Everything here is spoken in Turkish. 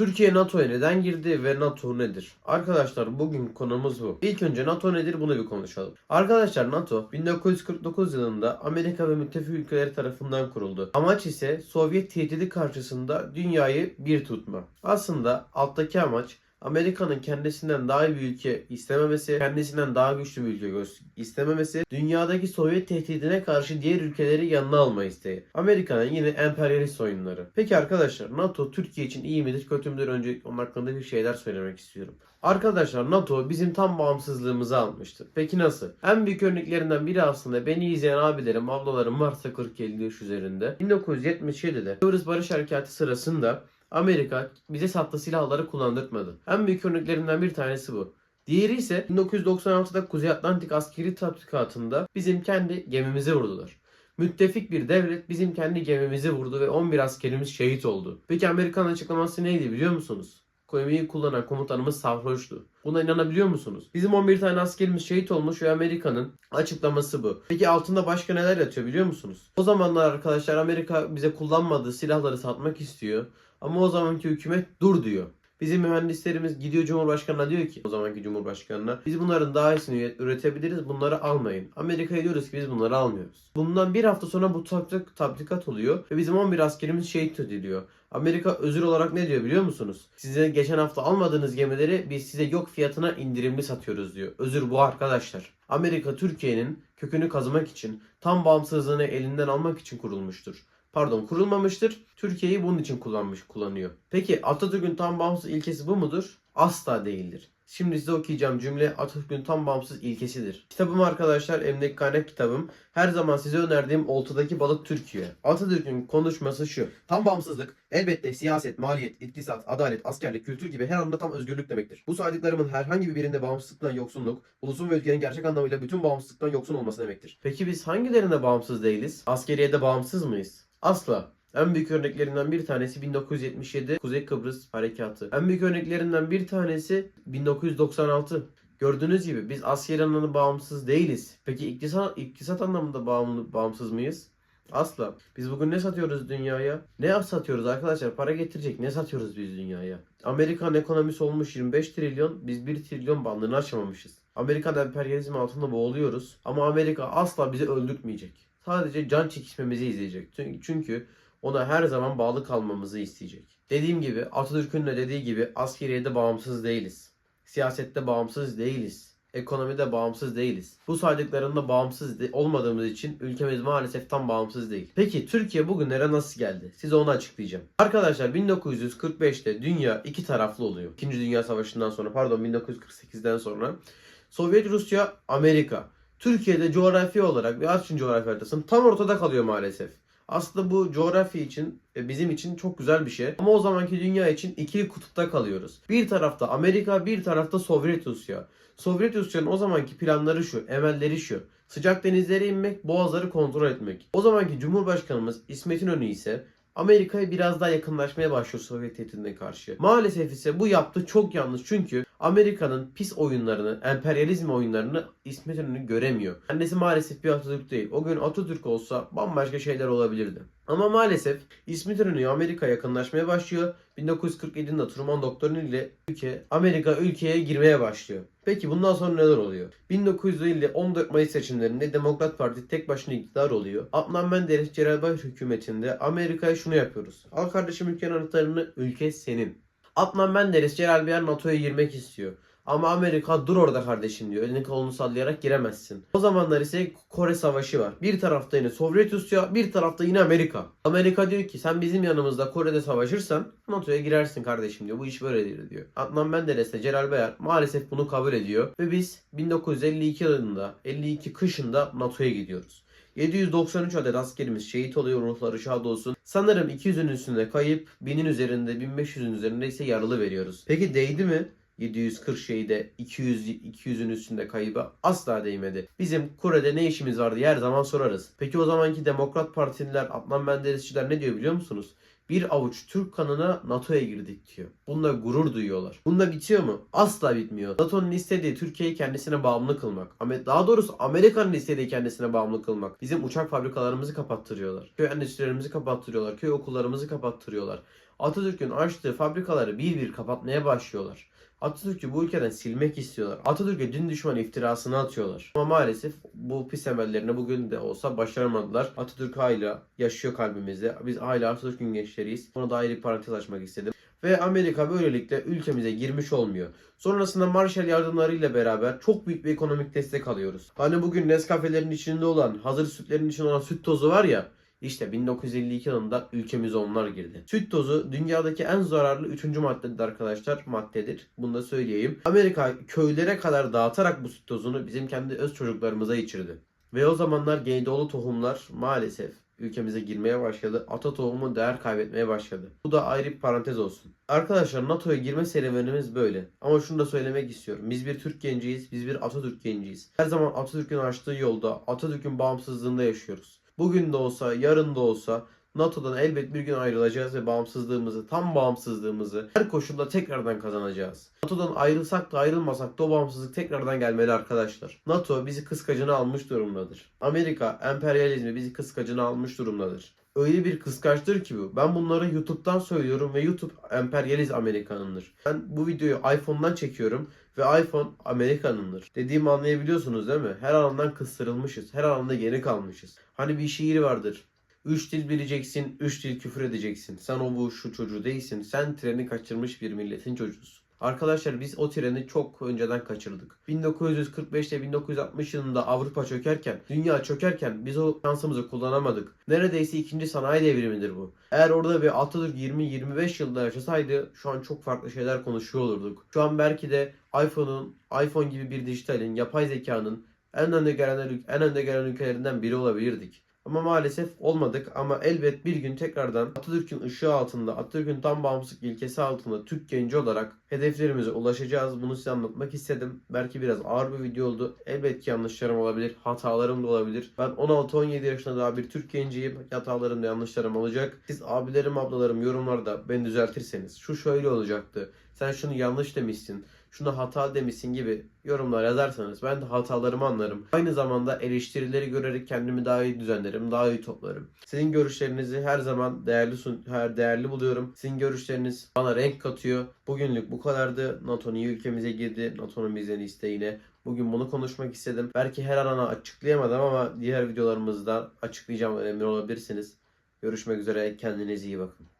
Türkiye NATO'ya neden girdi ve NATO nedir? Arkadaşlar bugün konumuz bu. İlk önce NATO nedir bunu bir konuşalım. Arkadaşlar NATO 1949 yılında Amerika ve müttefik ülkeleri tarafından kuruldu. Amaç ise Sovyet tehdidi karşısında dünyayı bir tutma. Aslında alttaki amaç Amerika'nın kendisinden daha iyi bir ülke istememesi, kendisinden daha güçlü bir ülke istememesi, dünyadaki Sovyet tehdidine karşı diğer ülkeleri yanına alma isteği. Amerika'nın yine emperyalist oyunları. Peki arkadaşlar NATO Türkiye için iyi midir kötü müdür? Önce onun hakkında bir şeyler söylemek istiyorum. Arkadaşlar NATO bizim tam bağımsızlığımızı almıştır. Peki nasıl? En büyük örneklerinden biri aslında beni izleyen abilerim, ablalarım varsa 40-50 yaş üzerinde. 1977'de Kıbrıs Barış Harekatı sırasında Amerika bize sattığı silahları kullandırtmadı. En büyük örneklerinden bir tanesi bu. Diğeri ise 1996'da Kuzey Atlantik askeri tatbikatında bizim kendi gemimize vurdular. Müttefik bir devlet bizim kendi gemimizi vurdu ve 11 askerimiz şehit oldu. Peki Amerikan açıklaması neydi biliyor musunuz? Gemiyi kullanan komutanımız sarhoştu. Buna inanabiliyor musunuz? Bizim 11 tane askerimiz şehit olmuş ve Amerika'nın açıklaması bu. Peki altında başka neler yatıyor biliyor musunuz? O zamanlar arkadaşlar Amerika bize kullanmadığı silahları satmak istiyor. Ama o zamanki hükümet dur diyor. Bizim mühendislerimiz gidiyor Cumhurbaşkanı'na diyor ki o zamanki Cumhurbaşkanı'na biz bunların daha iyisini üretebiliriz bunları almayın. Amerika'ya diyoruz ki biz bunları almıyoruz. Bundan bir hafta sonra bu tatbik, tatbikat oluyor ve bizim 11 askerimiz şehit ediliyor. Amerika özür olarak ne diyor biliyor musunuz? Size geçen hafta almadığınız gemileri biz size yok fiyatına indirimli satıyoruz diyor. Özür bu arkadaşlar. Amerika Türkiye'nin kökünü kazımak için tam bağımsızlığını elinden almak için kurulmuştur pardon kurulmamıştır. Türkiye'yi bunun için kullanmış kullanıyor. Peki Atatürk'ün tam bağımsız ilkesi bu mudur? Asla değildir. Şimdi size okuyacağım cümle Atatürk'ün tam bağımsız ilkesidir. Kitabım arkadaşlar emlak kaynak kitabım. Her zaman size önerdiğim Oltadaki Balık Türkiye. Atatürk'ün konuşması şu. Tam bağımsızlık elbette siyaset, maliyet, iktisat, adalet, askerlik, kültür gibi her anda tam özgürlük demektir. Bu saydıklarımın herhangi bir birinde bağımsızlıktan yoksunluk, ulusun ve ülkenin gerçek anlamıyla bütün bağımsızlıktan yoksun olması demektir. Peki biz hangilerine bağımsız değiliz? Askeriyede bağımsız mıyız? Asla. En büyük örneklerinden bir tanesi 1977 Kuzey Kıbrıs Harekatı. En büyük örneklerinden bir tanesi 1996. Gördüğünüz gibi biz askeri anlamda bağımsız değiliz. Peki iktisat, iktisat anlamında bağımlı, bağımsız mıyız? Asla. Biz bugün ne satıyoruz dünyaya? Ne satıyoruz arkadaşlar? Para getirecek ne satıyoruz biz dünyaya? Amerikan ekonomisi olmuş 25 trilyon, biz 1 trilyon bandını aşamamışız. Amerikan emperyalizmi altında boğuluyoruz ama Amerika asla bizi öldürtmeyecek. Sadece can çekişmemizi izleyecek. Çünkü- ona her zaman bağlı kalmamızı isteyecek. Dediğim gibi Atatürk'ün de dediği gibi askeriyede bağımsız değiliz. Siyasette bağımsız değiliz. Ekonomide bağımsız değiliz. Bu saydıklarında bağımsız de- olmadığımız için ülkemiz maalesef tam bağımsız değil. Peki Türkiye bugünlere nasıl geldi? Size onu açıklayacağım. Arkadaşlar 1945'te dünya iki taraflı oluyor. İkinci Dünya Savaşı'ndan sonra pardon 1948'den sonra Sovyet Rusya, Amerika. Türkiye'de coğrafi olarak ve açın coğrafi haritasının tam ortada kalıyor maalesef. Aslında bu coğrafya için e, bizim için çok güzel bir şey. Ama o zamanki dünya için ikili kutupta kalıyoruz. Bir tarafta Amerika, bir tarafta Sovyet Rusya. Sovyet Rusya'nın o zamanki planları şu, emelleri şu. Sıcak denizlere inmek, boğazları kontrol etmek. O zamanki Cumhurbaşkanımız İsmet İnönü ise Amerika'ya biraz daha yakınlaşmaya başlıyor Sovyet tehdidine karşı. Maalesef ise bu yaptığı çok yanlış çünkü Amerika'nın pis oyunlarını, emperyalizm oyunlarını İsmet İnönü göremiyor. Kendisi maalesef bir Atatürk değil. O gün Atatürk olsa bambaşka şeyler olabilirdi. Ama maalesef İsmet İnönü Amerika yakınlaşmaya başlıyor. 1947'de Truman Doktrinu ile ülke, Amerika ülkeye girmeye başlıyor. Peki bundan sonra neler oluyor? 1950 14 Mayıs seçimlerinde Demokrat Parti tek başına iktidar oluyor. Adnan Menderes Bayar hükümetinde Amerika'ya şunu yapıyoruz. Al kardeşim ülkenin anahtarını ülke senin. Adnan Menderes Celal Bayar NATO'ya girmek istiyor. Ama Amerika dur orada kardeşim diyor. Elini kolunu sallayarak giremezsin. O zamanlar ise Kore Savaşı var. Bir tarafta yine Sovyet Rusya, bir tarafta yine Amerika. Amerika diyor ki sen bizim yanımızda Kore'de savaşırsan NATO'ya girersin kardeşim diyor. Bu iş böyledir diyor. Adnan Menderes de Celal Bayar maalesef bunu kabul ediyor. Ve biz 1952 yılında, 52 kışında NATO'ya gidiyoruz. 793 adet askerimiz şehit oluyor ruhları şad olsun. Sanırım 200'ün üstünde kayıp, 1000'in üzerinde, 1500'ün üzerinde ise yaralı veriyoruz. Peki değdi mi? 740 şeyde 200 200'ün üstünde kaybı asla değmedi. Bizim Kore'de ne işimiz var diye her zaman sorarız. Peki o zamanki Demokrat Partililer, Adnan Menderesçiler ne diyor biliyor musunuz? Bir avuç Türk kanına NATO'ya girdik diyor. Bununla gurur duyuyorlar. Bununla bitiyor mu? Asla bitmiyor. NATO'nun istediği Türkiye'yi kendisine bağımlı kılmak. Daha doğrusu Amerika'nın istediği kendisine bağımlı kılmak. Bizim uçak fabrikalarımızı kapattırıyorlar. Köy endüstrilerimizi kapattırıyorlar. Köy okullarımızı kapattırıyorlar. Atatürk'ün açtığı fabrikaları bir bir kapatmaya başlıyorlar. Atatürk'ü bu ülkeden silmek istiyorlar. Atatürk'e din düşman iftirasını atıyorlar. Ama maalesef bu pis emellerini bugün de olsa başaramadılar. Atatürk hala yaşıyor kalbimizde. Biz hala Atatürk'ün gençleriyiz. Bunu da ayrı bir parantez açmak istedim. Ve Amerika böylelikle ülkemize girmiş olmuyor. Sonrasında Marshall yardımlarıyla beraber çok büyük bir ekonomik destek alıyoruz. Hani bugün Nescafe'lerin içinde olan, hazır sütlerin içinde olan süt tozu var ya, işte 1952 yılında ülkemize onlar girdi. Süt tozu dünyadaki en zararlı 3. maddedir arkadaşlar. Maddedir. Bunu da söyleyeyim. Amerika köylere kadar dağıtarak bu süt tozunu bizim kendi öz çocuklarımıza içirdi. Ve o zamanlar Güneydoğulu tohumlar maalesef ülkemize girmeye başladı. Ata tohumu değer kaybetmeye başladı. Bu da ayrı bir parantez olsun. Arkadaşlar NATO'ya girme serüvenimiz böyle. Ama şunu da söylemek istiyorum. Biz bir Türk genciyiz. Biz bir Atatürk genciyiz. Her zaman Atatürk'ün açtığı yolda, Atatürk'ün bağımsızlığında yaşıyoruz. Bugün de olsa, yarın da olsa NATO'dan elbet bir gün ayrılacağız ve bağımsızlığımızı, tam bağımsızlığımızı her koşulda tekrardan kazanacağız. NATO'dan ayrılsak da ayrılmasak da o bağımsızlık tekrardan gelmeli arkadaşlar. NATO bizi kıskacına almış durumdadır. Amerika emperyalizmi bizi kıskacına almış durumdadır. Öyle bir kıskançtır ki bu. Ben bunları YouTube'dan söylüyorum ve YouTube emperyaliz Amerika'nındır. Ben bu videoyu iPhone'dan çekiyorum ve iPhone Amerika'nındır. Dediğimi anlayabiliyorsunuz değil mi? Her alandan kıstırılmışız. Her alanda geri kalmışız. Hani bir şiir vardır. Üç dil bileceksin, üç dil küfür edeceksin. Sen o bu şu çocuğu değilsin. Sen treni kaçırmış bir milletin çocuğusun. Arkadaşlar biz o treni çok önceden kaçırdık. 1945 ile 1960 yılında Avrupa çökerken, dünya çökerken biz o şansımızı kullanamadık. Neredeyse ikinci sanayi devrimidir bu. Eğer orada bir Atatürk 20-25 yılda yaşasaydı şu an çok farklı şeyler konuşuyor olurduk. Şu an belki de iPhone'un, iPhone gibi bir dijitalin, yapay zekanın en önde gelen, en önde gelen ülkelerinden biri olabilirdik. Ama maalesef olmadık ama elbet bir gün tekrardan Atatürk'ün ışığı altında, Atatürk'ün tam bağımsızlık ilkesi altında Türk genci olarak hedeflerimize ulaşacağız. Bunu size anlatmak istedim. Belki biraz ağır bir video oldu. Elbet ki yanlışlarım olabilir, hatalarım da olabilir. Ben 16-17 yaşında daha bir Türk genciyim. Hatalarım da yanlışlarım olacak. Siz abilerim, ablalarım yorumlarda beni düzeltirseniz şu şöyle olacaktı. Sen şunu yanlış demişsin şuna hata demişsin gibi yorumlar yazarsanız ben de hatalarımı anlarım. Aynı zamanda eleştirileri görerek kendimi daha iyi düzenlerim, daha iyi toplarım. Sizin görüşlerinizi her zaman değerli sun her değerli buluyorum. Sizin görüşleriniz bana renk katıyor. Bugünlük bu kadardı. NATO niye ülkemize girdi? NATO'nun bizden isteğine. Bugün bunu konuşmak istedim. Belki her ana açıklayamadım ama diğer videolarımızda açıklayacağım emin olabilirsiniz. Görüşmek üzere. Kendinize iyi bakın.